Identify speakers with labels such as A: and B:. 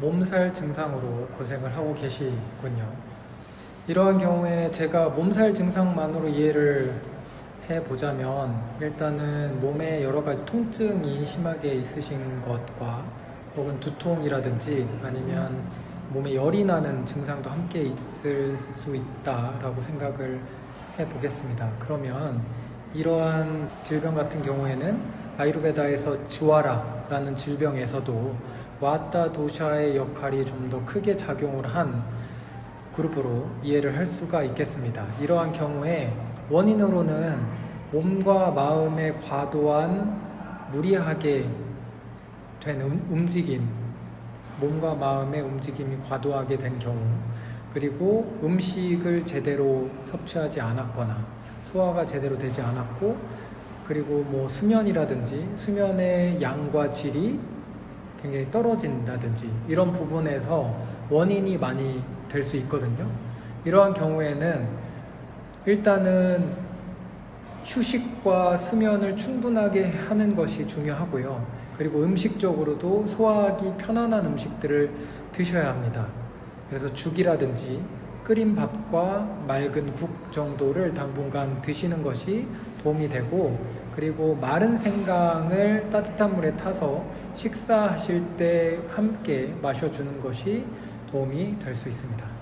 A: 몸살 증상으로 고생을 하고 계시군요. 이러한 경우에 제가 몸살 증상만으로 이해를 해보자면 일단은 몸에 여러 가지 통증이 심하게 있으신 것과 혹은 두통이라든지 아니면 몸에 열이 나는 증상도 함께 있을 수 있다라고 생각을 해보겠습니다. 그러면 이러한 질병 같은 경우에는 아유르베다에서 지와라라는 질병에서도 와타 도샤의 역할이 좀 더 크게 작용을 한 그룹으로 이해를 할 수가 있겠습니다. 이러한 경우에 원인으로는 몸과 마음의 과도한 무리하게 된 음- 움직임, 몸과 마음의 움직임이 과도하게 된 경우, 그리고 음식을 제대로 섭취하지 않았거나 소화가 제대로 되지 않았고, 그리고 뭐 수면이라든지 수면의 양과 질이 굉장히 떨어진다든지 이런 부분에서 원인이 많이 될 수 있거든요. 이러한 경우에는 일단은 휴식과 수면을 충분하게 하는 것이 중요하고요. 그리고 음식적으로도 소화하기 편안한 음식들을 드셔야 합니다. 그래서 죽이라든지 끓인 밥과 맑은 국 정도를 당분간 드시는 것이 도움이 되고 그리고 마른 생강을 따뜻한 물에 타서 식사하실 때 함께 마셔주는 것이 도움이 될 수 있습니다.